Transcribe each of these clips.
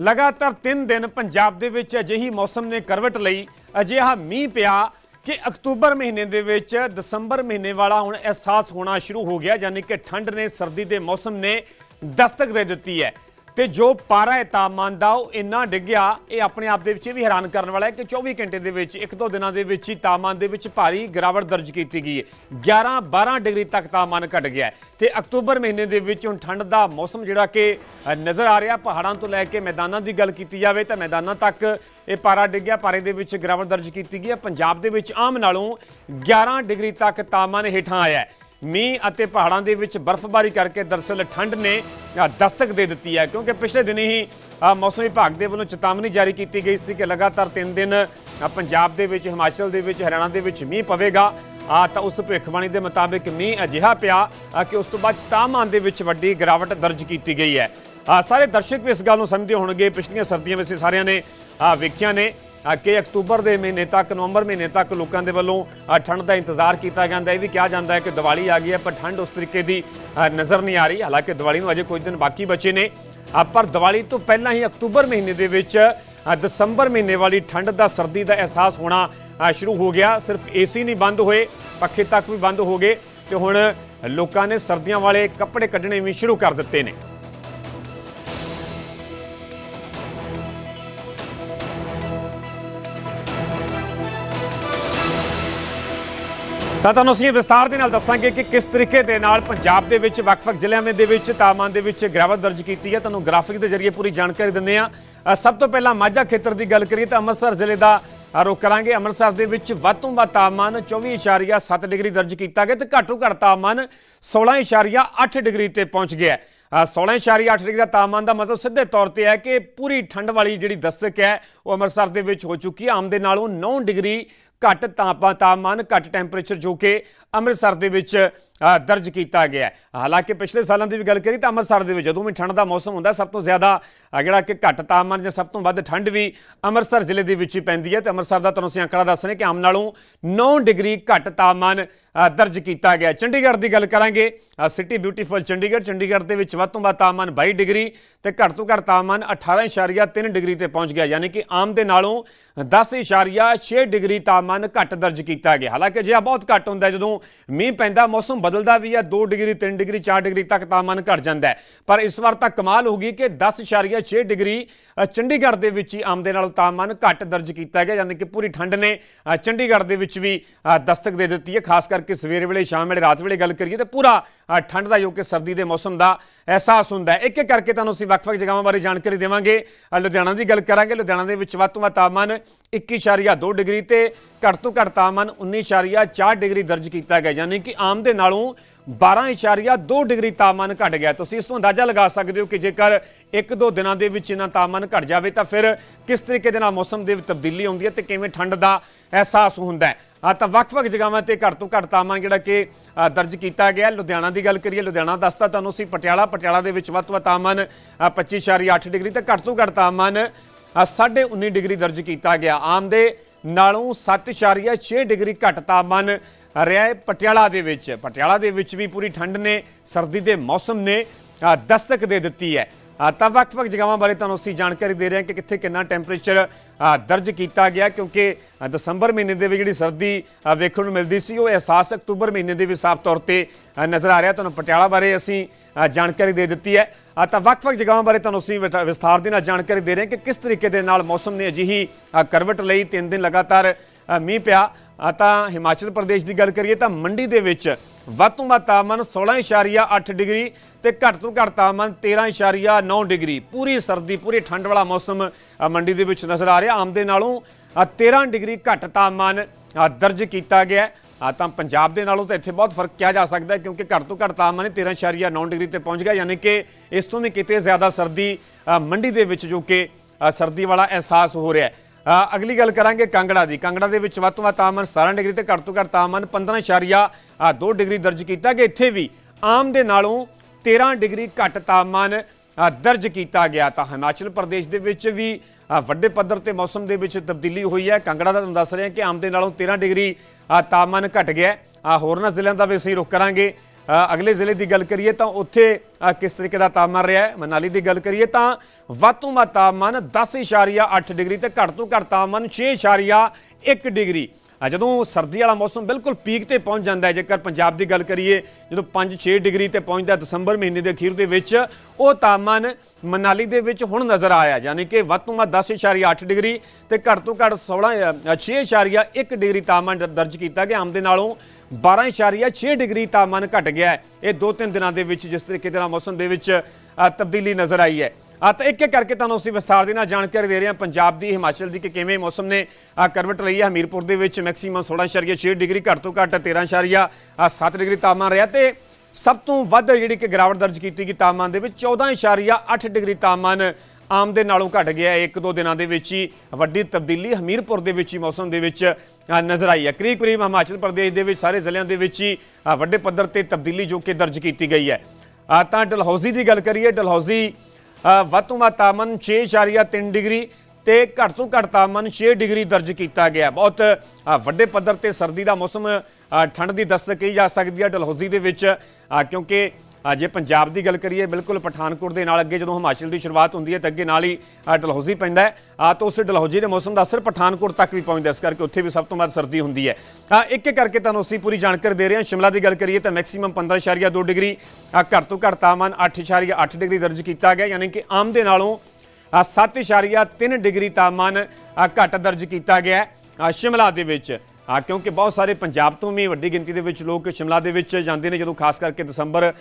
ਲਗਾਤਾਰ 3 ਦਿਨ ਪੰਜਾਬ ਦੇ ਵਿੱਚ ਅਜਿਹੀ ਮੌਸਮ ਨੇ ਕਰਵਟ ਲਈ ਅਜਿਹਾ ਮੀਂਹ ਪਿਆ ਕਿ ਅਕਤੂਬਰ ਮਹੀਨੇ ਦੇ ਵਿੱਚ ਦਸੰਬਰ ਮਹੀਨੇ ਵਾਲਾ ਹੁਣ ਅਹਿਸਾਸ ਹੋਣਾ ਸ਼ੁਰੂ ਹੋ ਗਿਆ, ਯਾਨੀ ਕਿ ਠੰਡ ਨੇ, ਸਰਦੀ ਦੇ ਮੌਸਮ ਨੇ ਦਸਤਕ ਦੇ ਦਿੱਤੀ ਹੈ। ਤੇ ਜੋ ਪਾਰਾ ਹੈ ਤਾਪਮਾਨ ਦਾ ਉਹ ਇੰਨਾ ਡਿੱਗਿਆ, ਇਹ ਆਪਣੇ ਆਪ ਦੇ ਵਿੱਚ ਇਹ ਵੀ ਹੈਰਾਨ ਕਰਨ ਵਾਲਾ ਹੈ ਕਿ 24 ਘੰਟੇ ਦੇ ਵਿੱਚ, ਇੱਕ ਦੋ ਦਿਨਾਂ ਦੇ ਵਿੱਚ ਹੀ ਤਾਪਮਾਨ ਦੇ ਵਿੱਚ ਭਾਰੀ ਗਿਰਾਵਟ ਦਰਜ ਕੀਤੀ ਗਈ ਹੈ। 11 12 ਡਿਗਰੀ ਤੱਕ ਤਾਪਮਾਨ ਘਟ ਗਿਆ ਹੈ ਤੇ ਅਕਤੂਬਰ ਮਹੀਨੇ ਦੇ ਵਿੱਚ ਹੁਣ ਠੰਡ ਦਾ ਮੌਸਮ ਜਿਹੜਾ ਕਿ ਨਜ਼ਰ ਆ ਰਿਹਾ। ਪਹਾੜਾਂ ਤੋਂ ਲੈ ਕੇ ਮੈਦਾਨਾਂ ਦੀ ਗੱਲ ਕੀਤੀ ਜਾਵੇ ਤਾਂ ਮੈਦਾਨਾਂ ਤੱਕ ਇਹ ਪਾਰਾ ਡਿੱਗਿਆ, ਪਾਰੇ ਦੇ ਵਿੱਚ ਗਿਰਾਵਟ ਦਰਜ ਕੀਤੀ ਗਈ ਹੈ। ਪੰਜਾਬ ਦੇ ਵਿੱਚ ਆਮ ਨਾਲੋਂ 11 ਡਿਗਰੀ ਤੱਕ ਤਾਪਮਾਨ ਹੇਠਾਂ ਆਇਆ ਹੈ। ਮੀਂਹ ਅਤੇ ਪਹਾੜਾਂ ਦੇ ਵਿੱਚ ਬਰਫ਼ਬਾਰੀ ਕਰਕੇ ਦਰਸਲ ਠੰਡ ਨੇ ਦਸਤਕ ਦੇ ਦਿੱਤੀ ਹੈ, ਕਿਉਂਕਿ ਪਿਛਲੇ ਦਿਨੀ ਹੀ ਮੌਸਮ ਵਿਭਾਗ ਦੇ ਵੱਲੋਂ ਚੇਤਾਵਨੀ ਜਾਰੀ ਕੀਤੀ ਗਈ ਸੀ ਕਿ ਲਗਾਤਾਰ 3 ਦਿਨ ਪੰਜਾਬ ਦੇ ਵਿੱਚ, ਹਿਮਾਚਲ ਦੇ ਵਿੱਚ, ਹਰਿਆਣਾ ਦੇ ਵਿੱਚ ਮੀਂਹ ਪਵੇਗਾ। ਆ ਤਾਂ ਉਸ ਭਵਿੱਖਬਾਣੀ ਦੇ ਮੁਤਾਬਿਕ ਮੀਂਹ ਅਜਿਹਾ ਪਿਆ ਕਿ ਉਸ ਤੋਂ ਬਾਅਦ ਤਾਪਮਾਨ ਦੇ ਵਿੱਚ ਵੱਡੀ ਗਿਰਾਵਟ ਦਰਜ ਕੀਤੀ ਗਈ ਹੈ। ਸਾਰੇ ਦਰਸ਼ਕ ਵੀ ਇਸ ਗੱਲ ਨੂੰ ਸਮਝਦੇ ਹੋਣਗੇ। ਪਿਛਲੀਆਂ ਸਰਦੀਆਂ ਵਿੱਚ ਸਾਰਿਆਂ ਨੇ ਆ ਵੇਖਿਆ ਨੇ। ਕਿ ਅਕਤੂਬਰ ਦੇ ਮਹੀਨੇ ਤੱਕ, ਨਵੰਬਰ ਮਹੀਨੇ ਤੱਕ ਲੋਕਾਂ ਦੇ ਵੱਲੋਂ ਠੰਡ ਦਾ ਇੰਤਜ਼ਾਰ ਕੀਤਾ ਜਾਂਦਾ ਇਹ ਵੀ ਕਿਹਾ ਜਾਂਦਾ ਹੈ ਕਿ ਦੀਵਾਲੀ ਆ ਗਈ ਹੈ, ਪਰ ਠੰਡ ਉਸ ਤਰੀਕੇ ਦੀ ਨਜ਼ਰ ਨਹੀਂ ਆ ਰਹੀ। ਹਾਲਾਂਕਿ ਦੀਵਾਲੀ ਨੂੰ ਅਜੇ ਕੁਝ ਦਿਨ ਬਾਕੀ ਬਚੇ ਨੇ। ਪਰ ਦੀਵਾਲੀ ਤੋਂ ਪਹਿਲਾਂ ਹੀ ਅਕਤੂਬਰ ਮਹੀਨੇ ਦੇ ਵਿੱਚ ਦਸੰਬਰ ਮਹੀਨੇ ਵਾਲੀ ਠੰਡ ਦਾ, ਸਰਦੀ ਦਾ ਅਹਿਸਾਸ ਹੋਣਾ ਸ਼ੁਰੂ ਹੋ ਗਿਆ। ਸਿਰਫ ਏਸੀ ਨਹੀਂ ਬੰਦ ਹੋਏ, ਪੱਖੇ ਤੱਕ ਵੀ ਬੰਦ ਹੋ ਗਏ ਤੇ ਹੁਣ ਲੋਕਾਂ ਨੇ ਸਰਦੀਆਂ ਵਾਲੇ ਕੱਪੜੇ ਕੱਢਣੇ ਵੀ ਸ਼ੁਰੂ ਕਰ ਦਿੱਤੇ ਨੇ। ਤਾਂ ਤੁਹਾਨੂੰ ਅਸੀਂ ਵਿਸਤਾਰ ਦੇ ਨਾਲ ਦੱਸਾਂਗੇ ਕਿ ਕਿਸ ਤਰੀਕੇ ਦੇ ਨਾਲ ਪੰਜਾਬ ਦੇ ਵਿੱਚ ਵੱਖ-ਵੱਖ ਜ਼ਿਲ੍ਹਿਆਂ ਦੇ ਵਿੱਚ ਤਾਪਮਾਨ ਦੇ ਵਿੱਚ ਗਿਰਾਵਟ ਦਰਜ ਕੀਤੀ ਹੈ। ਤੁਹਾਨੂੰ ਗ੍ਰਾਫਿਕ ਦੇ ਜ਼ਰੀਏ ਪੂਰੀ ਜਾਣਕਾਰੀ ਦਿੰਦੇ ਆ ਸਭ ਤੋਂ ਪਹਿਲਾਂ ਮਾਝਾ ਖੇਤਰ ਦੀ ਗੱਲ ਕਰੀਏ ਤਾਂ ਅੰਮ੍ਰਿਤਸਰ ਜ਼ਿਲ੍ਹੇ ਦਾ ਅ, ਕਰਾਂਗੇ। ਅੰਮ੍ਰਿਤਸਰ ਦੇ ਵਿੱਚ ਵੱਧ ਤੋਂ ਵੱਧ ਤਾਪਮਾਨ 24.7 ਡਿਗਰੀ ਦਰਜ ਕੀਤਾ ਗਿਆ ਤੇ ਘੱਟੋ ਘੱਟ ਤਾਪਮਾਨ 16.8 ਡਿਗਰੀ ਤੇ ਪਹੁੰਚ ਗਿਆ ਹੈ। 16.8 ਡਿਗਰੀ ਦਾ ਤਾਪਮਾਨ ਦਾ ਮਤਲਬ ਸਿੱਧੇ ਤੌਰ ਤੇ ਹੈ ਕਿ ਪੂਰੀ ਠੰਡ ਵਾਲੀ ਜਿਹੜੀ ਦਸਤਕ ਹੈ, ਉਹ ਅੰਮ੍ਰਿਤਸਰ ਦੇ ਵਿੱਚ ਹੋ ਚੁੱਕੀ ਹੈ। ਆਮ ਦੇ ਨਾਲੋਂ 9 ਡਿਗਰੀ ਘੱਟ ਤਾਪਾ, ਤਾਪਮਾਨ, ਘੱਟ ਟੈਂਪਰੇਚਰ ਜੋ ਕਿ ਅੰਮ੍ਰਿਤਸਰ ਦੇ ਵਿੱਚ ਦਰਜ ਕੀਤਾ ਗਿਆ ਹਾਲਾਂਕਿ ਪਿਛਲੇ ਸਾਲਾਂ ਦੀ ਵੀ ਗੱਲ ਕਰੀ ਤਾਂ ਅੰਮ੍ਰਿਤਸਰ ਦੇ ਵਿੱਚ ਜਦੋਂ ਵੀ ਠੰਡ ਦਾ ਮੌਸਮ ਹੁੰਦਾ, ਸਭ ਤੋਂ ਜ਼ਿਆਦਾ ਜਿਹੜਾ ਕਿ ਘੱਟ ਤਾਪਮਾਨ ਜਾਂ ਸਭ ਤੋਂ ਵੱਧ ਠੰਡ ਵੀ ਅੰਮ੍ਰਿਤਸਰ ਜ਼ਿਲ੍ਹੇ ਦੇ ਵਿੱਚ ਹੀ ਪੈਂਦੀ ਹੈ। ਤੇ ਅੰਮ੍ਰਿਤਸਰ ਦਾ ਤੁਹਾਨੂੰ ਅਸੀਂ ਅੰਕੜਾ ਦੱਸ ਰਹੇ ਕਿ ਆਮ ਨਾਲੋਂ 9 ਡਿਗਰੀ ਘੱਟ ਤਾਪਮਾਨ ਦਰਜ ਕੀਤਾ ਗਿਆ। ਚੰਡੀਗੜ੍ਹ ਦੀ ਗੱਲ ਕਰਾਂਗੇ ਸਿਟੀ ਬਿਊਟੀਫੁਲ ਚੰਡੀਗੜ੍ਹ। ਚੰਡੀਗੜ੍ਹ ਦੇ ਵਿੱਚ ਵੱਧ ਤੋਂ ਵੱਧ ਤਾਪਮਾਨ 22 ਡਿਗਰੀ ਤੇ ਘੱਟ ਤੋਂ ਘੱਟ ਤਾਪਮਾਨ 18.3 ਡਿਗਰੀ ਤੇ ਪਹੁੰਚ ਗਿਆ। ਯਾਨੀ ਕਿ ਆਮ ਦੇ ਨਾਲੋਂ 10.6 ਡਿਗਰੀ ਤਾਪਮਾਨ ਘੱਟ ਦਰਜ ਕੀਤਾ ਗਿਆ। ਹਾਲਾਂਕਿ ਜੇ ਬਹੁਤ ਘੱਟ ਹੁੰਦਾ ਜਦੋਂ ਮੀਂਹ ਪੈਂਦਾ, ਮੌਸਮ ਬਦਲਦਾ ਵੀ ਹੈ 2 ਡਿਗਰੀ 3 ਡਿਗਰੀ 4 ਡਿਗਰੀ ਤੱਕ ਤਾਪਮਾਨ ਘਟ ਜਾਂਦਾ ਪਰ ਇਸ ਵਾਰ ਤਾਂ ਕਮਾਲ ਹੋ ਗਈ ਕਿ 10.6 ਡਿਗਰੀ ਚੰਡੀਗੜ੍ਹ ਦੇ ਵਿੱਚ ਹੀ ਆਮ ਦੇ ਨਾਲੋਂ ਤਾਪਮਾਨ ਘੱਟ ਦਰਜ ਕੀਤਾ ਗਿਆ। ਯਾਨੀ ਕਿ ਪੂਰੀ ਠੰਡ ਨੇ ਚੰਡੀਗੜ੍ਹ ਦੇ ਵਿੱਚ ਵੀ ਦਸਤਕ ਦੇ ਦਿੱਤੀ ਹੈ। ਖਾਸ ਕਰ ਕਰਕੇ ਸਵੇਰ ਵੇਲੇ, ਸ਼ਾਮ ਵੇਲੇ, ਰਾਤ ਵੇਲੇ ਗੱਲ ਕਰੀਏ ਤਾਂ ਪੂਰਾ ਠੰਡ ਦਾ ਜੋ ਕਿ ਸਰਦੀ ਦੇ ਮੌਸਮ ਦਾ ਅਹਿਸਾਸ ਹੁੰਦਾ ਹੈ। ਇੱਕ ਇੱਕ ਕਰਕੇ ਤੁਹਾਨੂੰ ਅਸੀਂ ਵੱਖ-ਵੱਖ ਜਗ੍ਹਾਵਾਂ ਬਾਰੇ ਜਾਣਕਾਰੀ ਦੇਵਾਂਗੇ। ਲੁਧਿਆਣਾ ਦੀ ਗੱਲ ਕਰਾਂਗੇ। ਲੁਧਿਆਣਾ ਦੇ ਵਿੱਚ ਵੱਧ ਤੋਂ ਵੱਧ ਤਾਪਮਾਨ 21.2 ਡਿਗਰੀ ਤੇ ਘੱਟ ਤੋਂ ਘੱਟ ਤਾਪਮਾਨ 19.4 ਡਿਗਰੀ ਦਰਜ ਕੀਤਾ ਗਿਆ, ਯਾਨੀ ਕਿ ਆਮ ਦੇ ਨਾਲੋਂ 12.2 ਡਿਗਰੀ ਤਾਪਮਾਨ ਘਟ ਗਿਆ। ਤੁਸੀਂ ਇਸ ਤੋਂ ਅੰਦਾਜ਼ਾ ਲਗਾ ਸਕਦੇ ਹੋ ਕਿ ਜੇਕਰ ਇੱਕ ਦੋ ਦਿਨਾਂ ਦੇ ਵਿੱਚ ਇਹਨਾਂ ਤਾਪਮਾਨ ਘਟ ਜਾਵੇ ਤਾਂ ਫਿਰ ਕਿਸ ਤਰੀਕੇ ਦੇ ਨਾਲ ਮੌਸਮ ਦੇ ਵਿੱਚ ਤਬਦੀਲੀ ਆਉਂਦੀ ਹੈ ਤੇ ਕਿਵੇਂ ਠੰਡ ਦਾ ਅਹਿਸਾਸ ਹੁੰਦਾ ਹੈ? ਤਾਂ ਵੱਖ-ਵੱਖ ਜਗ੍ਹਾਵਾਂ ਤੇ ਘੱਟ ਤੋਂ ਘੱਟ ਤਾਪਮਾਨ ਜਿਹੜਾ ਕਿ ਦਰਜ ਕੀਤਾ ਗਿਆ। ਲੁਧਿਆਣਾ ਦੀ ਗੱਲ ਕਰੀਏ ਲੁਧਿਆਣਾ ਦੱਸਤਾ ਤੁਹਾਨੂੰ ਅਸੀਂ ਪਟਿਆਲਾ ਪਟਿਆਲਾ ਦੇ ਵਿੱਚ ਵੱਧ ਤੋਂ ਵੱਧ ਤਾਪਮਾਨ ਅ, 25.8 ਡਿਗਰੀ ਤੇ ਘੱਟ ਤੋਂ ਘੱਟ ਤਾਪਮਾਨ ਅ, 19.5 ਡਿਗਰੀ ਦਰਜ ਕੀਤਾ ਗਿਆ। ਆਮ ਦੇ ਨਾਲੋਂ 7.6 ਡਿਗਰੀ ਘੱਟ ਤਾਪਮਾਨ ਰਿਹਾ ਹੈ ਪਟਿਆਲਾ ਦੇ ਵਿੱਚ। ਪਟਿਆਲਾ ਦੇ ਵਿੱਚ ਵੀ ਪੂਰੀ ਠੰਡ ਨੇ ਸਰਦੀ ਦੇ ਮੌਸਮ ਨੇ ਦਸਤਕ ਦੇ ਦਿੱਤੀ ਹੈ। ਤਾਂ ਵੱਖ-ਵੱਖ ਜਗ੍ਹਾਵਾਂ ਬਾਰੇ ਤੁਹਾਨੂੰ ਅਸੀਂ ਜਾਣਕਾਰੀ ਦੇ ਰਹੇ ਹਾਂ ਕਿ ਕਿੱਥੇ ਕਿੰਨਾ ਟੈਂਪਰੇਚਰ ਦਰਜ ਕੀਤਾ ਗਿਆ ਕਿਉਂਕਿ ਦਸੰਬਰ ਮਹੀਨੇ ਦੇ ਵਿੱਚ ਜਿਹੜੀ ਸਰਦੀ ਵੇਖਣ ਨੂੰ ਮਿਲਦੀ ਸੀ, ਉਹ ਅਹਿਸਾਸ ਅਕਤੂਬਰ ਮਹੀਨੇ ਦੇ ਵੀ ਸਾਫ਼ ਤੌਰ ਤੇ ਨਜ਼ਰ ਆ ਰਿਹਾ। ਤੁਹਾਨੂੰ ਪਟਿਆਲਾ ਬਾਰੇ ਅਸੀਂ ਜਾਣਕਾਰੀ ਦੇ ਦਿੱਤੀ ਹੈ। ਤਾਂ ਵੱਖ-ਵੱਖ ਜਗ੍ਹਾਵਾਂ ਬਾਰੇ ਤੁਹਾਨੂੰ ਅਸੀਂ ਵਿਟ- ਵਿਸਥਾਰ ਦੇ ਨਾਲ ਜਾਣਕਾਰੀ ਦੇ ਰਹੇ ਹਾਂ ਕਿ ਕਿਸ ਤਰੀਕੇ ਦੇ ਨਾਲ ਮੌਸਮ ਨੇ ਅਜਿਹੀ ਕਰਵਟ ਲਈ ਤਿੰਨ ਦਿਨ ਲਗਾਤਾਰ ਮੀਂਹ ਪਿਆ। ਤਾਂ ਹਿਮਾਚਲ ਪ੍ਰਦੇਸ਼ ਦੀ ਗੱਲ ਕਰੀਏ ਤਾਂ ਮੰਡੀ ਦੇ ਵਿੱਚ ਵੱਧ ਤੋਂ ਵੱਧ ਤਾਪਮਾਨ 16.8 ਡਿਗਰੀ ਤੇ ਘੱਟ ਤੋਂ ਘੱਟ ਤਾਪਮਾਨ 13.9 ਡਿਗਰੀ। ਪੂਰੀ ਸਰਦੀ ਪੂਰੀ ਠੰਡ ਵਾਲਾ ਮੌਸਮ ਮੰਡੀ ਦੇ ਵਿੱਚ ਨਜ਼ਰ ਆ ਰਿਹਾ। ਆਮ ਦੇ ਨਾਲੋਂ ਅ, 13 ਡਿਗਰੀ ਘੱਟ ਤਾਪਮਾਨ ਦਰਜ ਕੀਤਾ ਗਿਆ ਆ ਤਾਂ ਪੰਜਾਬ ਦੇ ਨਾਲੋਂ ਤਾਂ ਇੱਥੇ ਬਹੁਤ ਫ਼ਰਕ ਕਿਹਾ ਜਾ ਸਕਦਾ ਹੈ ਕਿਉਂਕਿ ਘੱਟ ਤੋਂ ਘੱਟ ਤਾਪਮਾਨ ਹੀ 13.9 ਡਿਗਰੀ ਤੇ ਪਹੁੰਚ ਗਿਆ ਯਾਨੀ ਕਿ ਇਸ ਤੋਂ ਵੀ ਕਿਤੇ ਜ਼ਿਆਦਾ ਸਰਦੀ ਮੰਡੀ ਦੇ ਵਿੱਚ ਜੋ ਕਿ ਸਰਦੀ ਵਾਲਾ ਅਹਿਸਾਸ ਹੋ ਰਿਹਾ ਹੈ। ਅਗਲੀ ਗੱਲ ਕਰਾਂਗੇ ਕਾਂਗੜਾ ਦੀ। ਕਾਂਗੜਾ ਦੇ ਵਿੱਚ ਵੱਧ ਤੋਂ ਵੱਧ ਤਾਪਮਾਨ 17 ਡਿਗਰੀ ਤੇ ਘੱਟ ਤੋਂ ਘੱਟ ਤਾਪਮਾਨ 15.2 ਡਿਗਰੀ ਦਰਜ ਕੀਤਾ ਕਿ ਇੱਥੇ ਵੀ ਆਮ ਦੇ ਨਾਲੋਂ 13 ਡਿਗਰੀ ਘੱਟ ਤਾਪਮਾਨ ਦਰਜ ਕੀਤਾ ਗਿਆ। ਤਾਂ ਹਿਮਾਚਲ ਪ੍ਰਦੇਸ਼ ਦੇ ਵਿੱਚ ਵੀ ਵੱਡੇ ਪੱਧਰ ਤੇ ਮੌਸਮ ਦੇ ਵਿੱਚ ਤਬਦੀਲੀ ਹੋਈ ਹੈ। ਕਾਂਗੜਾ ਦਾ ਤੁਹਾਨੂੰ ਦੱਸ ਰਿਹਾ ਕਿ ਆਮ ਦੇ ਨਾਲੋਂ 13 ਡਿਗਰੀ ਤਾਪਮਾਨ ਘਟ ਗਿਆ। ਹੋਰਨਾਂ ਜ਼ਿਲ੍ਹਿਆਂ ਦਾ ਵੀ ਅਸੀਂ ਰੁਕ ਕਰਾਂਗੇ। ਅਗਲੇ ਜ਼ਿਲ੍ਹੇ ਦੀ ਗੱਲ ਕਰੀਏ ਤਾਂ ਉੱਥੇ ਕਿਸ ਤਰੀਕੇ ਦਾ ਤਾਪਮਾਨ ਰਿਹਾ ਹੈ? ਮਨਾਲੀ ਦੀ ਗੱਲ ਕਰੀਏ ਤਾਂ ਵੱਧ ਤੋਂ ਵੱਧ ਤਾਪਮਾਨ 10.8 ਡਿਗਰੀ ਤੇ ਘੱਟ ਤੋਂ ਘੱਟ ਤਾਪਮਾਨ 6.1 ਡਿਗਰੀ। ਜਦੋਂ ਸਰਦੀ ਵਾਲਾ ਮੌਸਮ ਬਿਲਕੁਲ ਪੀਕ ਤੇ ਪਹੁੰਚ ਜਾਂਦਾ ਹੈ ਜੇਕਰ ਪੰਜਾਬ ਦੀ ਗੱਲ ਕਰੀਏ ਜਦੋਂ 5-6 ਡਿਗਰੀ ਤੇ ਪਹੁੰਚਦਾ ਦਸੰਬਰ ਮਹੀਨੇ ਦੇ ਅਖੀਰ ਦੇ ਵਿੱਚ ਉਹ ਤਾਪਮਾਨ ਮਨਾਲੀ ਦੇ ਵਿੱਚ ਹੁਣ ਨਜ਼ਰ ਆਇਆ ਯਾਨੀ ਕਿ ਵੱਧ ਤੋਂ ਵੱਧ 10.8 ਡਿਗਰੀ ਤੇ ਘੱਟ ਤੋਂ ਘੱਟ 16 ਅ, 6.1 ਡਿਗਰੀ ਤਾਪਮਾਨ ਦਰ- ਦਰਜ ਕੀਤਾ ਗਿਆ। ਆਮ ਦੇ ਨਾਲੋਂ 12.6 ਡਿਗਰੀ ਤਾਪਮਾਨ ਘਟ ਗਿਆ ਹੈ। ਇਹ ਦੋ ਤਿੰਨ ਦਿਨਾਂ ਦੇ ਵਿੱਚ ਜਿਸ ਤਰੀਕੇ ਦੇ ਨਾਲ ਮੌਸਮ ਦੇ ਵਿੱਚ ਤਬਦੀਲੀ ਨਜ਼ਰ ਆਈ ਹੈ। ਤਾਂ ਇੱਕ ਇੱਕ ਕਰਕੇ ਤੁਹਾਨੂੰ ਅਸੀਂ ਵਿਸਥਾਰ ਦੇ ਨਾਲ ਜਾਣਕਾਰੀ ਦੇ ਰਹੇ ਹਾਂ ਪੰਜਾਬ ਦੀ, ਹਿਮਾਚਲ ਦੀ ਕਿ ਕਿਵੇਂ ਮੌਸਮ ਨੇ ਆ ਕਰਵਟ ਲਈ ਹੈ ਹਮੀਰਪੁਰ ਦੇ ਵਿੱਚ ਮੈਕਸਿਮਮ 16.6 ਡਿਗਰੀ, ਘੱਟ ਤੋਂ ਘੱਟ 13.7 ਡਿਗਰੀ ਤਾਪਮਾਨ ਰਿਹਾ ਤੇ ਸਭ ਤੋਂ ਵੱਧ ਜਿਹੜੀ ਕਿ ਗਿਰਾਵਟ ਦਰਜ ਕੀਤੀ ਗਈ ਤਾਪਮਾਨ ਦੇ ਵਿੱਚ 14.8 ਡਿਗਰੀ ਤਾਪਮਾਨ ਆਮ ਦੇ ਨਾਲੋਂ ਘਟ ਗਿਆ। ਇੱਕ ਦੋ ਦਿਨਾਂ ਦੇ ਵਿੱਚ ਹੀ ਵੱਡੀ ਤਬਦੀਲੀ ਹਮੀਰਪੁਰ ਦੇ ਵਿੱਚ ਹੀ ਮੌਸਮ ਦੇ ਵਿੱਚ ਨਜ਼ਰ ਆਈ ਹੈ। ਕਰੀਬ ਕਰੀਬ ਹਿਮਾਚਲ ਪ੍ਰਦੇਸ਼ ਦੇ ਵਿੱਚ, ਸਾਰੇ ਜ਼ਿਲ੍ਹਿਆਂ ਦੇ ਵਿੱਚ ਹੀ ਵੱਡੇ ਪੱਧਰ ਤੇ ਤਬਦੀਲੀ ਜੋ ਕਿ ਦਰਜ ਕੀਤੀ ਗਈ ਹੈ। ਤਾਂ ਡਲਹੌਜ਼ੀ ਦੀ ਗੱਲ ਕਰੀਏ, ਡਲਹੌਜ਼ੀ ਵੱਧ ਤੋਂ ਵੱਧ ਤਾਪਮਾਨ 6.3 ਡਿਗਰੀ ਤੇ ਘੱਟ ਤੋਂ ਘੱਟ ਤਾਪਮਾਨ 6 ਡਿਗਰੀ ਦਰਜ ਕੀਤਾ ਗਿਆ। ਬਹੁਤ ਵੱਡੇ ਪੱਧਰ ਤੇ ਸਰਦੀ ਦਾ ਮੌਸਮ ਠੰਡ ਦੀ ਦਸਤਕ ਕਹੀ ਜਾ ਸਕਦੀ ਹੈ। ਡਲਹੌਜ਼ੀ ਦੇ ਵਿੱਚ ਕਿਉਂਕਿ ਜੇ ਪੰਜਾਬ ਦੀ ਗੱਲ ਕਰੀਏ ਬਿਲਕੁਲ ਪਠਾਨਕੋਟ ਦੇ ਨਾਲ ਅੱਗੇ ਜਦੋਂ ਹਿਮਾਚਲ ਦੀ ਸ਼ੁਰੂਆਤ ਹੁੰਦੀ ਹੈ ਤਾਂ ਅੱਗੇ ਨਾਲ ਹੀ ਡਲਹੌਜ਼ੀ ਪੈਂਦਾ ਹੈ। ਅ, ਤਾਂ ਉਸ ਡਲਹੌਜ਼ੀ ਦੇ ਮੌਸਮ ਦਾ ਅਸਰ ਪਠਾਨਕੋਟ ਤੱਕ ਵੀ ਪਹੁੰਚਦਾ ਇਸ ਕਰਕੇ ਉੱਥੇ ਵੀ ਸਭ ਤੋਂ ਵੱਧ ਸਰਦੀ ਹੁੰਦੀ ਹੈ। ਅ, ਇੱਕ ਇੱਕ ਕਰਕੇ ਤੁਹਾਨੂੰ ਅਸੀਂ ਪੂਰੀ ਜਾਣਕਾਰੀ ਦੇ ਰਹੇ ਹਾਂ। ਸ਼ਿਮਲਾ ਦੀ ਗੱਲ ਕਰੀਏ ਤਾਂ ਮੈਕਸਿਮਮ 15.2 ਡਿਗਰੀ ਘੱਟ ਤੋਂ ਘੱਟ ਤਾਪਮਾਨ 8.8 ਡਿਗਰੀ ਦਰਜ ਕੀਤਾ ਗਿਆ ਯਾਨੀ ਕਿ ਆਮ ਦੇ ਨਾਲੋਂ ਅ, 7.3 ਡਿਗਰੀ ਤਾਪਮਾਨ ਘੱਟ ਦਰਜ ਕੀਤਾ ਗਿਆ ਸ਼ਿਮਲਾ ਦੇ ਵਿੱਚ। ਆ ਕਿਉਂਕਿ ਬਹੁਤ ਸਾਰੇ ਪੰਜਾਬ ਤੋਂ ਵੀ ਵੱਡੀ ਗਿਣਤੀ ਦੇ ਵਿੱਚ ਲੋਕ ਸ਼ਿਮਲਾ ਦੇ ਵਿੱਚ ਜਾਂਦੇ ਨੇ ਜਦੋਂ ਖਾਸ ਕਰਕੇ ਦਸੰਬਰ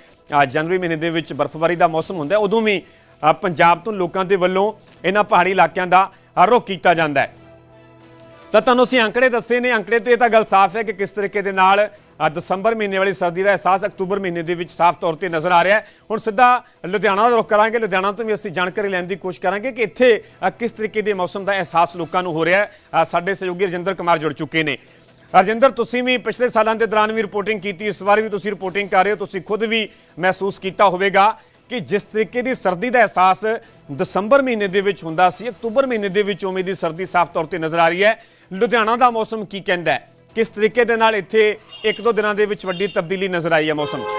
ਜਨਵਰੀ ਮਹੀਨੇ ਦੇ ਵਿੱਚ ਬਰਫ਼ਬਾਰੀ ਦਾ ਮੌਸਮ ਹੁੰਦਾ ਉਦੋਂ ਵੀ ਪੰਜਾਬ ਤੋਂ ਲੋਕਾਂ ਦੇ ਵੱਲੋਂ ਇਹਨਾਂ ਪਹਾੜੀ ਇਲਾਕਿਆਂ ਦਾ ਅ, ਰੁਖ ਕੀਤਾ ਜਾਂਦਾ ਹੈ। ਤਾਂ ਤੁਹਾਨੂੰ ਅਸੀਂ ਅੰਕੜੇ ਦੱਸੇ ਨੇ ਅੰਕੜੇ ਤੋਂ ਇਹ ਤਾਂ ਗੱਲ ਸਾਫ਼ ਹੈ ਕਿ ਕਿਸ ਤਰੀਕੇ ਦੇ ਨਾਲ ਦਸੰਬਰ ਮਹੀਨੇ ਵਾਲੀ ਸਰਦੀ ਦਾ ਅਹਿਸਾਸ ਅਕਤੂਬਰ ਮਹੀਨੇ ਦੇ ਵਿੱਚ ਸਾਫ਼ ਤੌਰ ਤੇ ਨਜ਼ਰ ਆ ਰਿਹਾ ਹੈ। ਹੁਣ ਸਿੱਧਾ ਲੁਧਿਆਣਾ ਦਾ ਰੁਖ ਕਰਾਂਗੇ ਲੁਧਿਆਣਾ ਤੋਂ ਵੀ ਅਸੀਂ ਜਾਣਕਾਰੀ ਲੈਣ ਦੀ ਕੋਸ਼ਿਸ਼ ਕਰਾਂਗੇ ਕਿ ਇੱਥੇ ਕਿਸ ਤਰੀਕੇ ਦੇ ਮੌਸਮ ਦਾ ਅਹਿਸਾਸ ਲੋਕਾਂ ਨੂੰ ਹੋ ਰਿਹਾ ਹੈ। ਸਾਡੇ ਸਹਿਯੋਗੀ ਰਜਿੰਦਰ ਕੁਮਾਰ ਜੁੜ ਚੁੱਕੇ ਨੇ। ਰਜਿੰਦਰ ਤੁਸੀਂ ਵੀ ਪਿਛਲੇ ਸਾਲਾਂ ਦੇ ਦੌਰਾਨ ਵੀ ਰਿਪੋਰਟਿੰਗ ਕੀਤੀ, ਇਸ ਵਾਰ ਵੀ ਤੁਸੀਂ ਰਿਪੋਰਟਿੰਗ ਕਰ ਰਹੇ ਹੋ, ਤੁਸੀਂ ਖੁਦ ਵੀ ਮਹਿਸੂਸ ਕੀਤਾ ਹੋਵੇਗਾ ਕਿ ਜਿਸ ਤਰੀਕੇ ਦੀ ਸਰਦੀ ਦਾ ਅਹਿਸਾਸ ਦਸੰਬਰ ਮਹੀਨੇ ਦੇ ਵਿੱਚ ਹੁੰਦਾ ਸੀ, ਅਕਤੂਬਰ ਮਹੀਨੇ ਦੇ ਵਿੱਚ ਉਵੇਂ ਦੀ ਸਰਦੀ ਸਾਫ਼ ਤੌਰ ਤੇ ਨਜ਼ਰ ਆ ਰਹੀ ਹੈ। ਲੁਧਿਆਣਾ ਦਾ ਮੌਸਮ ਕੀ ਕਹਿੰਦਾ ਹੈ? ਕਿਸ ਤਰੀਕੇ ਦੇ ਨਾਲ ਇੱਥੇ ਇੱਕ ਦੋ ਦਿਨਾਂ ਦੇ ਵਿੱਚ ਵੱਡੀ ਤਬਦੀਲੀ ਨਜ਼ਰ ਆਈ ਹੈ ਮੌਸਮ 'ਚ?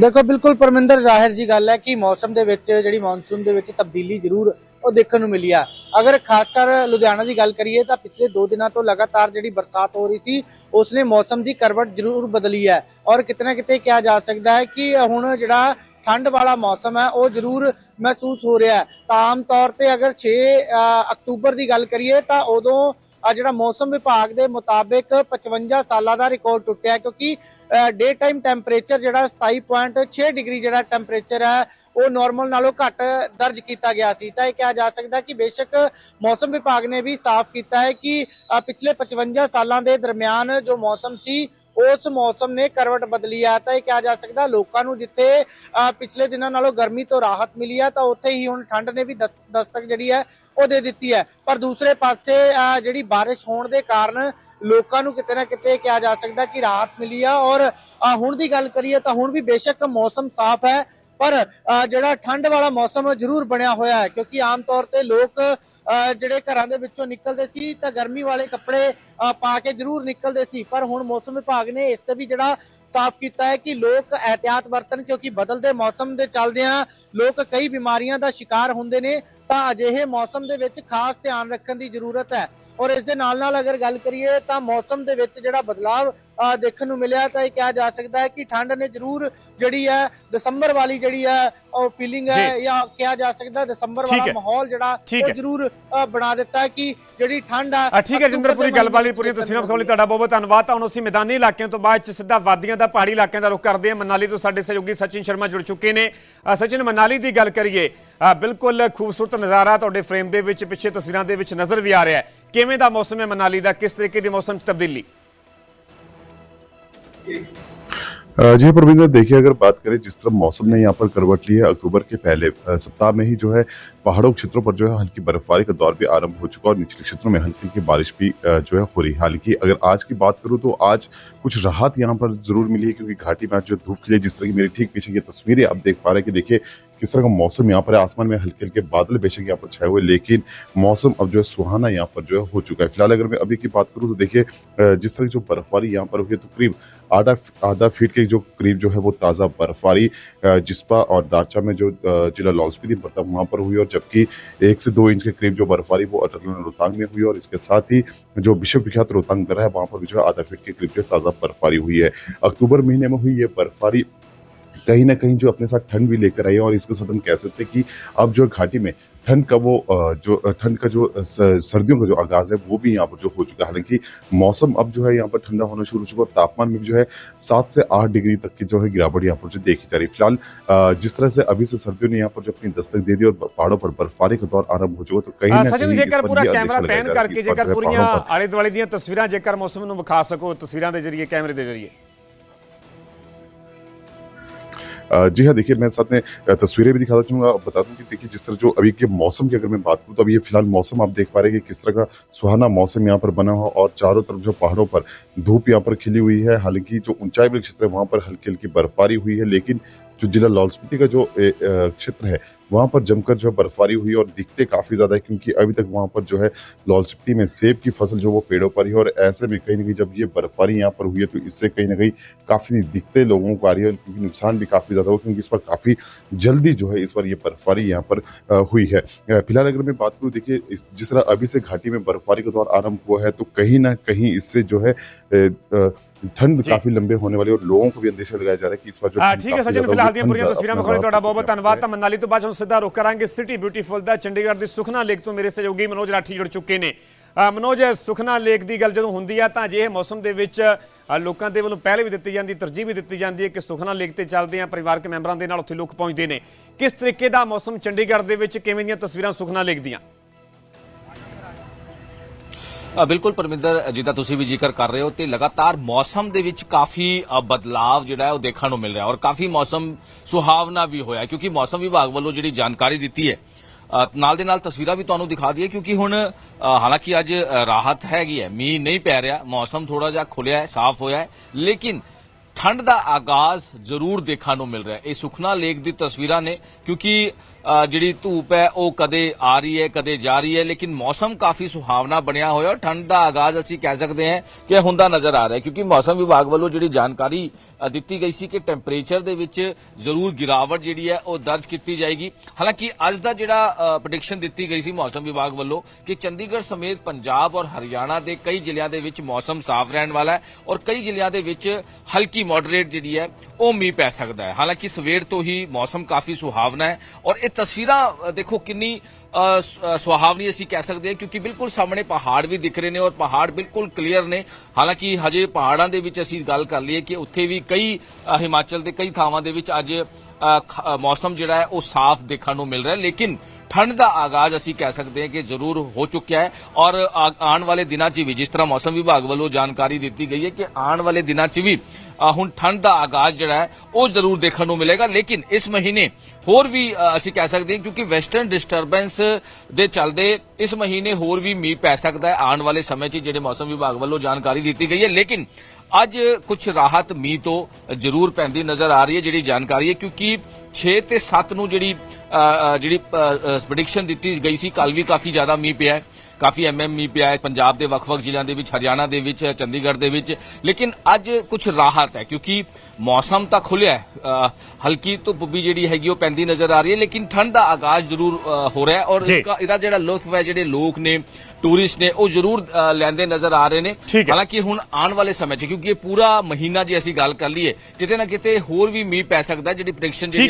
ਦੇਖੋ, ਬਿਲਕੁਲ ਪਰਮਿੰਦਰ, ਜ਼ਾਹਿਰ ਜੀ ਗੱਲ ਹੈ ਕਿ ਮੌਸਮ ਦੇ ਵਿੱਚ, ਜਿਹੜੀ ਮੌਨਸੂਨ ਦੇ ਵਿੱਚ ਤਬਦੀਲੀ ਜ਼ਰੂਰ ਉਹ ਦੇਖਣ ਨੂੰ ਮਿਲੀ ਆ। ਅਗਰ ਖਾਸ ਕਰ ਲੁਧਿਆਣਾ ਦੀ ਗੱਲ ਕਰੀਏ ਤਾਂ ਪਿਛਲੇ 2 ਦਿਨਾਂ ਤੋਂ ਲਗਾਤਾਰ ਜਿਹੜੀ ਬਰਸਾਤ ਹੋ ਰਹੀ ਸੀ, ਉਸਨੇ ਮੌਸਮ ਦੀ ਕਰਵਟ ਜ਼ਰੂਰ ਬਦਲੀ ਹੈ। ਔਰ ਕਿਤੇ ਨਾ ਕਿਤੇ ਕਿਹਾ ਜਾ ਸਕਦਾ ਹੈ ਕਿ ਹੁਣ ਜਿਹੜਾ ਠੰਡ ਵਾਲਾ ਮੌਸਮ ਹੈ, ਉਹ ਜ਼ਰੂਰ ਮਹਿਸੂਸ ਹੋ ਰਿਹਾ ਹੈ। ਤਾਂ ਆਮ ਤੌਰ ਤੇ ਅਗਰ 6 ਅਕਤੂਬਰ ਦੀ ਗੱਲ ਕਰੀਏ ਤਾਂ ਉਦੋਂ ਆ ਜਿਹੜਾ ਮੌਸਮ ਵਿਭਾਗ ਦੇ ਮੁਤਾਬਿਕ 55 ਸਾਲਾਂ ਦਾ ਰਿਕਾਰਡ ਟੁੱਟਿਆ ਕਿਉਂਕਿ ਡੇ ਟਾਈਮ ਟੈਂਪਰੇਚਰ ਜਿਹੜਾ 27.6 ਡਿਗਰੀ ਜਿਹੜਾ ਟੈਂਪਰੇਚਰ ਹੈ ਉਹ ਨਾਰਮਲ ਨਾਲੋਂ ਘੱਟ ਦਰਜ ਕੀਤਾ ਗਿਆ ਸੀ। ਤਾਂ ਇਹ ਕਿਹਾ ਜਾ ਸਕਦਾ ਕਿ ਬੇਸ਼ੱਕ ਮੌਸਮ ਵਿਭਾਗ ਨੇ ਵੀ ਸਾਫ਼ ਕੀਤਾ ਹੈ ਕਿ ਪਿਛਲੇ 55 ਸਾਲਾਂ ਦੇ ਦਰਮਿਆਨ ਜੋ ਮੌਸਮ ਸੀ, ਉਸ ਮੌਸਮ ਨੇ ਕਰਵਟ ਬਦਲੀ ਆ। ਤਾਂ ਇਹ ਕਿਹਾ ਜਾ ਸਕਦਾ ਲੋਕਾਂ ਨੂੰ ਜਿੱਥੇ ਪਿਛਲੇ ਦਿਨਾਂ ਨਾਲੋਂ ਗਰਮੀ ਤੋਂ ਰਾਹਤ ਮਿਲੀ ਆ, ਤਾਂ ਉੱਥੇ ਹੀ ਹੁਣ ਠੰਡ ਨੇ ਵੀ ਦਸ- ਦਸਤਕ ਜਿਹੜੀ ਹੈ, ਉਹ ਦੇ ਦਿੱਤੀ ਹੈ। ਪਰ ਦੂਸਰੇ ਪਾਸੇ ਜਿਹੜੀ ਬਾਰਿਸ਼ ਹੋਣ ਦੇ ਕਾਰਨ ਲੋਕਾਂ ਨੂੰ ਕਿਤੇ ਨਾ ਕਿਤੇ ਕਿਹਾ ਜਾ ਸਕਦਾ ਕਿ ਰਾਹਤ ਮਿਲੀ ਆ। ਔਰ ਹੁਣ ਦੀ ਗੱਲ ਕਰੀਏ ਤਾਂ ਹੁਣ ਵੀ ਬੇਸ਼ੱਕ ਮੌਸਮ ਸਾਫ਼ ਹੈ। ਪਰ ਜਿਹੜਾ ਠੰਡ ਵਾਲਾ ਮੌਸਮ ਜ਼ਰੂਰ ਬਣਿਆ ਹੋਇਆ ਹੈ, ਕਿਉਂਕਿ ਆਮ ਤੌਰ ਤੇ ਲੋਕ ਜਿਹੜੇ ਘਰਾਂ ਦੇ ਵਿੱਚੋਂ ਨਿਕਲਦੇ ਸੀ ਤਾਂ ਗਰਮੀ ਵਾਲੇ ਕੱਪੜੇ ਪਾ ਕੇ ਜ਼ਰੂਰ ਨਿਕਲਦੇ ਸੀ। ਪਰ ਹੁਣ ਮੌਸਮ ਵਿਭਾਗ ਨੇ ਇਸ ਤੇ ਵੀ ਜਿਹੜਾ ਸਾਫ਼ ਕੀਤਾ ਹੈ ਕਿ ਲੋਕ ਇਹਤਿਆਤ ਵਰਤਣ, ਕਿਉਂਕਿ ਬਦਲਦੇ ਮੌਸਮ ਦੇ ਚੱਲਦਿਆਂ ਲੋਕ ਕਈ ਬਿਮਾਰੀਆਂ ਦਾ ਸ਼ਿਕਾਰ ਹੁੰਦੇ ਨੇ, ਤਾਂ ਅਜਿਹੇ ਮੌਸਮ ਦੇ ਵਿੱਚ ਖਾਸ ਧਿਆਨ ਰੱਖਣ ਦੀ ਜ਼ਰੂਰਤ ਹੈ। ਔਰ ਇਸ ਦੇ ਨਾਲ ਨਾਲ ਅਗਰ ਗੱਲ ਕਰੀਏ ਤਾਂ ਮੌਸਮ ਦੇ ਵਿੱਚ ਜਿਹੜਾ ਬਦਲਾਵ ਦੇਖਣ ਨੂੰ ਮਿਲਿਆ ਤਾਂ ਇਹ ਕਿਹਾ ਜਾ ਸਕਦਾ ਹੈ ਕਿ ਠੰਡ ਨੇ ਜ਼ਰੂਰ ਜਿਹੜੀ ਹੈ ਦਸੰਬਰ ਵਾਲੀ ਜਿਹੜੀ ਹੈ ਉਹ ਫੀਲਿੰਗ ਹੈ ਜੀ। ਕਿਹਾ ਜਾ ਸਕਦਾ ਦਸੰਬਰ ਵਾਲਾ। ਮਾਹੌਲ ਜਿਹੜਾ ਉਹ। ਜ਼ਰੂਰ ਬਣਾ ਦਿੱਤਾ ਕਿ ਜਿਹੜੀ ਠੰਡ ਆ ਠੀਕ ਹੈ ਜਿੰਦਰ ਪੂਰੀ ਗੱਲਬਾਤ ਲਈ ਪੂਰੀ ਤਸਵੀਰਾਂ ਵਿਖਾਉਣ ਲਈ ਤੁਹਾਡਾ ਬਹੁਤ ਬਹੁਤ ਧੰਨਵਾਦ ਤਾਂ ਹੁਣ ਅਸੀਂ ਮੈਦਾਨੀ ਇਲਾਕਿਆਂ ਤੋਂ ਬਾਅਦ ਚ ਸਿੱਧਾ ਵਾਦੀਆਂ ਦਾ ਪਹਾੜੀ ਇਲਾਕਿਆਂ ਦਾ ਰੁਖ ਕਰਦੇ ਹਾਂ ਮਨਾਲੀ ਤੋਂ ਸਾਡੇ ਸਹਿਯੋਗੀ ਸਚਿਨ ਸ਼ਰਮਾ ਜੁੜ ਚੁੱਕੇ ਨੇ ਸਚਿਨ ਮਨਾਲੀ ਦੀ ਗੱਲ ਕਰੀਏ ਬਿਲਕੁਲ ਖੂਬਸੂਰਤ ਨਜ਼ਾਰਾ ਤੁਹਾਡੇ ਫਰੇਮ ਦੇ ਵਿੱਚ ਪਿੱਛੇ ਤਸਵੀਰਾਂ ਦੇ ਵਿੱਚ ਨਜ਼ਰ ਵੀ ਆ ਰਿਹਾ ਹੈ ਕਿਵੇਂ ਦਾ ਮੌਸਮ ਹੈ ਮਨਾਲੀ ਦਾ ਕਿਸ ਤਰੀਕੇ ਦੀ ਮੌਸਮ ਚ ਤਬਦੀਲੀ جی پرویندر، دیکھیے، اگر بات کریں جس طرح موسم نے یہاں پر کروٹ لی ہے، اکتوبر کے پہلے سپتاہ میں ہی جو ہے، پہاڑوں کھیتروں پر جو ہے ہلکی برفباری کا دور بھی آرمبھ ہو چکا اور نچلے کھیتروں میں ہلکی ہلکی بارش بھی جو ہے ہو رہی حالانکہ اگر آج کی بات کروں تو آج کچھ راحت یہاں پر ضرور ملی ہے کیونکہ گھاٹی میں آج جو دھوپ کھلی جس طرح کی میری ٹھیک پیچھے یہ تصویریں آپ دیکھ پا رہے ہیں کہ دیکھیے کس طرح کا موسم یہاں پر ہے؟ آسمان میں ہلکے ہلکے بادل بے شک یہاں پر چھائے ہوئے، لیکن موسم اب جو ہے سہانا یہاں پر جو ہے ہو چکا ہے۔ فی الحال اگر میں ابھی کی بات کروں تو دیکھیے جس طرح کی جو برفباری یہاں پر ہوئی ہے تقریب آدھا آدھا فیٹ کے جو قریب جو ہے وہ تازہ برفباری جسپا اور دارچہ میں جو ضلع لالسپیری پڑتا وہاں پر ہوئی اور جبکہ ایک سے دو انچ کے قریب جو برفاری وہ اٹل روہتانگ میں ہوئی اور اس کے ساتھ ہی جو بشپ وکھیات روہتانگ درہ ہے، وہاں پر بھی جو ہے آدھا فٹ کے قریب جو تازہ برفباری ہوئی ہے۔ اکتوبر مہینے میں ہوئی یہ برفباری کہیں نہ کہیں جو اپنے ساتھ ٹھنڈ بھی لے کر آئی ہے اور اس کے ساتھ ہم کہہ سکتے ہیں کہ اب جو گھاٹی میں ٹھنڈ کا وہ جو ٹھنڈ کا جو سردیوں کا جو آغاز ہے وہ بھی یہاں پر جو ہو چکا ہے۔ حالانکہ موسم اب جو ہے یہاں پر ٹھنڈا ہونا شروع ہو چکا اور تاپمان میں بھی جو ہے سات سے آٹھ ڈگری تک کی جو ہے گراوٹ یہاں پر جو دیکھی جا رہی ہے۔ فی الحال جس طرح سے ابھی سے سردیوں نے یہاں پر جو اپنی دستک دے دی اور پہاڑوں پر برفاری کا دور آرمبھ ہو چکا تو کہیں نہ کہیں جے کر کے ذریعے کیمرے دے ذریعے جی ہاں دیکھیے، میں ساتھ میں تصویریں بھی دکھاتا چاہوں گا بتا دوں کہ دیکھیے، جس طرح جو ابھی کے موسم کی اگر میں بات کروں، تو ابھی یہ فی الحال موسم آپ دیکھ پا رہے ہیں کہ کس طرح کا سہانا موسم یہاں پر بنا ہوا اور چاروں طرف جو پہاڑوں پر دھوپ یہاں پر کھلی ہوئی ہے حالانکہ جو اونچائی والے ہے وہاں پر ہلکی ہلکی برفاری ہوئی ہے، لیکن جو ضلع لال اسپتی کا جو چھیتر ہے، وہاں پر جم کر جو ہے برفباری ہوئی اور دکھتے کافی زیادہ ہے کیونکہ ابھی تک وہاں پر جو ہے لال اسپتی میں سیب کی فصل جو وہ پیڑوں پر ہی اور ایسے میں کہیں نہ کہیں جب یہ برفباری یہاں پر ہوئی ہے تو اس سے کہیں نہ کہیں کافی دکھتے لوگوں کو آ رہی ہے کیونکہ نقصان بھی کافی زیادہ ہو کیونکہ اس پر کافی جلدی جو ہے اس پر یہ برفباری یہاں پر ہوئی ہے۔ فی الحال اگر میں بات کروں، دیکھیے جس طرح ابھی سے گھاٹی میں برفباری کا دور آرمبھ ہوا ہے تو کہیں نہ کہیں اس سے جو ہے अ, हुई है अ, फिलहाल अगर मैं बात करूँ देखिए इस- जिस तरह अभी से घाटी में बर्फबारी का दौर आरंभ हुआ है तो कहीं ना कहीं इससे जो है अ, अ, ठंड जी। काफी लंबे होने वाली है और लोगों को भी अंदेशा लगाया जा रहा है कि इस बार जो ਆ ठंड ਠੀਕ ਹੈ काफी ਸਚਿਨ ज्यादा ਫਿਲਹਾਲ होगी, ਦੀਆਂ ठंड ਪੂਰੀਆਂ ज्यादा ਤਸਵੀਰਾਂ अपना ਵਿਖਾਉਣੇ ਤੁਹਾਡਾ ਬਹੁਤ ਬਹੁਤ ज्यादा ਧੰਨਵਾਦ ਤਾਂ ਮਨਾਲੀ ਤੋਂ ਬਾਅਦ ਹੁਣ ਸਿੱਧਾ ਰੁਕ ਕਰਾਂਗੇ ਸਿਟੀ ਬਿਊਟੀਫੁਲ ਦਾ ਚੰਡੀਗੜ੍ਹ ਦੀ ਸੁਖਨਾ ਲੇਕ ਤੋਂ ਮੇਰੇ ਸਹਿਯੋਗੀ ਮਨੋਜ ਰਾਠੀ ਜੁੜ ਚੁੱਕੇ ਨੇ ਅ, ਮਨੋਜ ਸੁਖਨਾ ਲੇਕ ਦੀ ਗੱਲ ਜਦੋਂ ਹੁੰਦੀ ਆ ਤਾਂ ਅਜਿਹੇ ਮੌਸਮ ਦੇ ਵਿੱਚ ਅ, ਲੋਕਾਂ ਦੇ ਵੱਲੋਂ ਪਹਿਲ ਵੀ ਦਿੱਤੀ ਜਾਂਦੀ ਤਰਜੀਹ ਵੀ ਦਿੱਤੀ ਜਾਂਦੀ ਹੈ ਕਿ ਸੁਖਨਾ ਲੇਕ ਤੇ ਚੱਲਦੇ ਆ ਪਰਿਵਾਰਕ ਮੈਂਬਰਾਂ ਦੇ ਨਾਲ ਉੱਥੇ ਲੋਕ ਪਹੁੰਚਦੇ ਨੇ ਕਿਸ ਤਰੀਕੇ ਦਾ ਮੌਸਮ ਚੰਡੀਗੜ੍ਹ ਦੇ ਵਿੱਚ ਕਿਵੇਂ ਦੀਆਂ ਤਸਵੀਰਾਂ ਸੁਖਨਾ ਲੇਕ ਦੀਆਂ ਅ, ਬਿਲਕੁਲ ਪਰਮਿੰਦਰ ਜਿੱਦਾਂ ਤੁਸੀਂ ਵੀ ਜ਼ਿਕਰ ਕਰ ਰਹੇ ਹੋ ਤੇ ਲਗਾਤਾਰ ਮੌਸਮ ਦੇ ਵਿੱਚ ਕਾਫੀ ਅ, ਬਦਲਾਵ ਜਿਹੜਾ ਹੈ ਉਹ ਦੇਖਣ ਨੂੰ ਮਿਲ ਰਿਹਾ ਔਰ ਕਾਫੀ ਮੌਸਮ ਸੁਹਾਵਨਾ ਵੀ ਹੋਇਆ ਕਿਉਂਕਿ ਮੌਸਮ ਵਿਭਾਗ ਵੱਲੋਂ ਜਿਹੜੀ ਜਾਣਕਾਰੀ ਦਿੱਤੀ ਹੈ ਨਾਲ ਦੇ ਨਾਲ ਤਸਵੀਰਾਂ ਵੀ ਤੁਹਾਨੂੰ ਦਿਖਾ ਦਈਏ ਕਿਉਂਕਿ ਹੁਣ ਹਾਲਾਂਕਿ ਅੱਜ ਰਾਹਤ ਹੈਗੀ ਹੈ ਮੀਂਹ ਨਹੀਂ ਪੈ ਰਿਹਾ ਮੌਸਮ ਥੋੜਾ ਜਿਹਾ ਖੁੱਲਿਆ ਹੈ ਸਾਫ਼ ਹੋਇਆ ਹੈ ਲੇਕਿਨ ਠੰਡ ਦਾ ਆਗਾਜ਼ ਜ਼ਰੂਰ ਦੇਖਣ ਨੂੰ ਮਿਲ ਰਿਹਾ ਹੈ। ਇਹ ਸੁਖਨਾ ਲੇਕ ਦੀ ਤਸਵੀਰਾਂ ਨੇ, ਕਿਉਂਕਿ ਜਿਹੜੀ ਧੂਪ ਹੈ, ਉਹ ਕਦੇ ਆ ਰਹੀ ਹੈ, ਕਦੇ ਜਾ ਰਹੀ ਹੈ, ਲੇਕਿਨ ਮੌਸਮ ਕਾਫੀ ਸੁਹਾਵਣਾ ਬਣਿਆ ਹੋਇਆ ਠੰਡ ਦਾ ਆਗਾਜ਼ ਅਸੀਂ ਕਹਿ ਸਕਦੇ ਹਾਂ ਕਿ ਹੁੰਦਾ ਨਜ਼ਰ ਆ ਰਿਹਾ ਕਿਉਂਕਿ ਮੌਸਮ ਵਿਭਾਗ ਵੱਲੋਂ ਜਿਹੜੀ ਜਾਣਕਾਰੀ ਦਿੱਤੀ ਗਈ ਸੀ ਕਿ ਟੈਂਪਰੇਚਰ ਦੇ ਵਿੱਚ ਜ਼ਰੂਰ ਗਿਰਾਵਟ ਜਿਹੜੀ ਹੈ ਉਹ ਦਰਜ ਕੀਤੀ ਜਾਏਗੀ। ਹਾਲਾਂਕਿ ਅੱਜ ਦਾ ਜਿਹੜਾ ਪ੍ਰੈਡਿਕਸ਼ਨ ਦਿੱਤੀ ਗਈ ਸੀ ਮੌਸਮ ਵਿਭਾਗ ਵੱਲੋਂ ਕਿ ਚੰਡੀਗੜ੍ਹ ਸਮੇਤ ਪੰਜਾਬ ਔਰ ਹਰਿਆਣਾ ਦੇ ਕਈ ਜ਼ਿਲ੍ਹਿਆਂ ਦੇ ਵਿੱਚ ਮੌਸਮ ਸਾਫ਼ ਰਹਿਣ ਵਾਲਾ ਹੈ ਔਰ ਕਈ ਜ਼ਿਲ੍ਹਿਆਂ ਦੇ ਵਿੱਚ ਹਲਕੀ ਮੋਡਰੇਟ ਜਿਹੜੀ ਹੈ ਉਹ ਮੀਂਹ ਪੈ ਸਕਦਾ ਹੈ। ਹਾਲਾਂਕਿ ਸਵੇਰ ਤੋਂ ਹੀ ਮੌਸਮ ਕਾਫੀ ਸੁਹਾਵਣਾ ਹੈ ਔਰ ਇਹ ਤਸਵੀਰਾਂ ਦੇਖੋ ਕਿੰਨੀ ਅ, ਸੁਹਾਵਣੀ ਅਸੀਂ ਕਹਿ ਸਕਦੇ ਹਾਂ ਕਿਉਂਕਿ ਬਿਲਕੁਲ ਸਾਹਮਣੇ ਪਹਾੜ ਵੀ ਦਿਖ ਰਹੇ ਨੇ ਔਰ ਪਹਾੜ ਬਿਲਕੁਲ ਕਲੀਅਰ ਨੇ। ਹਾਲਾਂਕਿ ਹਜੇ ਪਹਾੜਾਂ ਦੇ ਵਿੱਚ ਅਸੀਂ ਗੱਲ ਕਰ ਲਈਏ ਕਿ ਉੱਥੇ ਵੀ ਕਈ ਹਿਮਾਚਲ ਦੇ ਕਈ ਥਾਵਾਂ ਦੇ ਵਿੱਚ ਅੱਜ ਮੌਸਮ ਜਿਹੜਾ ਹੈ ਉਹ ਸਾਫ਼ ਦੇਖਣ ਨੂੰ ਮਿਲ ਰਿਹਾ ਹੈ। ਲੇਕਿਨ ਠੰਡ ਦਾ ਆਗਾਜ਼ ਅਸੀਂ ਕਹਿ ਸਕਦੇ ਹਾਂ ਕਿ ਜ਼ਰੂਰ ਹੋ ਚੁੱਕਿਆ ਹੈ ਔਰ ਆਉਣ ਵਾਲੇ ਦਿਨਾਂ 'ਚ ਵੀ ਜਿਸ ਤਰ੍ਹਾਂ ਮੌਸਮ ਵਿਭਾਗ ਵੱਲੋਂ ਜਾਣਕਾਰੀ ਦਿੱਤੀ ਗਈ ਹੈ ਕਿ ਆਉਣ ਵਾਲੇ ਦਿਨਾਂ 'ਚ ਵੀ ਹੁਣ ਠੰਡ ਦਾ ਆਗਾਜ਼ ਜਿਹੜਾ ਹੈ, ਉਹ ਜ਼ਰੂਰ ਦੇਖਣ ਨੂੰ ਮਿਲੇਗਾ। ਲੇਕਿਨ ਇਸ ਮਹੀਨੇ ਹੋਰ ਵੀ ਅਸੀਂ ਕਹਿ ਸਕਦੇ ਹਾਂ ਕਿਉਂਕਿ ਵੈਸਟਰਨ ਡਿਸਟਰਬੈਂਸ ਦੇ ਚੱਲਦੇ ਇਸ ਮਹੀਨੇ ਹੋਰ ਵੀ ਮੀਂਹ ਪੈ ਸਕਦਾ ਹੈ। ਆਉਣ ਵਾਲੇ ਸਮੇਂ 'ਚ ਜਿਹੜੇ ਮੌਸਮ ਵਿਭਾਗ ਵੱਲੋਂ ਜਾਣਕਾਰੀ ਦਿੱਤੀ ਗਈ ਹੈ। ਲੇਕਿਨ ਅੱਜ ਕੁਝ ਰਾਹਤ ਮੀਂਹ ਤੋਂ ਜ਼ਰੂਰ ਪੈਂਦੀ ਨਜ਼ਰ ਆ ਰਹੀ ਹੈ, ਜਿਹੜੀ ਜਾਣਕਾਰੀ ਹੈ। ਕਿਉਂਕਿ 6 ਤੇ 7 ਨੂੰ ਜਿਹੜੀ ਜਿਹੜੀ ਪ੍ਰੈਡਿਕਸ਼ਨ ਦਿੱਤੀ ਗਈ ਸੀ ਕੱਲ ਵੀ ਕਾਫੀ ਜ਼ਿਆਦਾ ਮੀਂਹ ਪਿਆ ਹੈ। ਕਾਫੀ ਐਮਐਮ ਮੀਂਹ ਪਿਆ ਹੈ। ਪੰਜਾਬ ਦੇ ਵੱਖ-ਵੱਖ ਜ਼ਿਲ੍ਹਿਆਂ ਦੇ ਵਿੱਚ ਹਰਿਆਣਾ ਦੇ ਵਿੱਚ ਚੰਡੀਗੜ੍ਹ ਦੇ ਵਿੱਚ। ਲੇਕਿਨ ਅੱਜ ਕੁਝ ਰਾਹਤ ਹੈ ਕਿਉਂਕਿ ਮੌਸਮ ਤਾਂ ਖੁੱਲਿਆ ਹੈ। ਹਲਕੀ ਧੁੱਪ ਵੀ ਜਿਹੜੀ ਹੈਗੀ ਉਹ ਪੈਂਦੀ ਨਜ਼ਰ ਆ ਰਹੀ ਹੈ। ਲੇਕਿਨ ਠੰਡ ਦਾ ਆਗਾਜ਼ ਜ਼ਰੂਰ ਹੋ ਰਿਹਾ ਹੈ ਔਰ ਇਹਦਾ ਜਿਹੜਾ ਲੁਤਫ ਹੈ ਜਿਹੜੇ ਲੋਕ ਨੇ ਟੂਰਿਸਟ ਨੇ ਉਹ ਜ਼ਰੂਰ ਲੈਂਦੇ ਨਜ਼ਰ ਆ ਰਹੇ ਨੇ। ਹਾਲਾਂਕਿ ਹੁਣ ਆਉਣ ਵਾਲੇ ਸਮੇਂ 'ਚ ਕਿਉਂਕਿ ਇਹ ਪੂਰਾ ਮਹੀਨਾ ਜੇ ਅਸੀਂ ਗੱਲ ਕਰ ਲਈਏ ਕਿਤੇ ਨਾ ਕਿਤੇ ਹੋਰ ਵੀ ਮੀਂਹ ਪੈ ਸਕਦਾ ਜਿਹੜੀ ਪ੍ਰੈਡਿਕਸ਼ਨ ਠੀਕ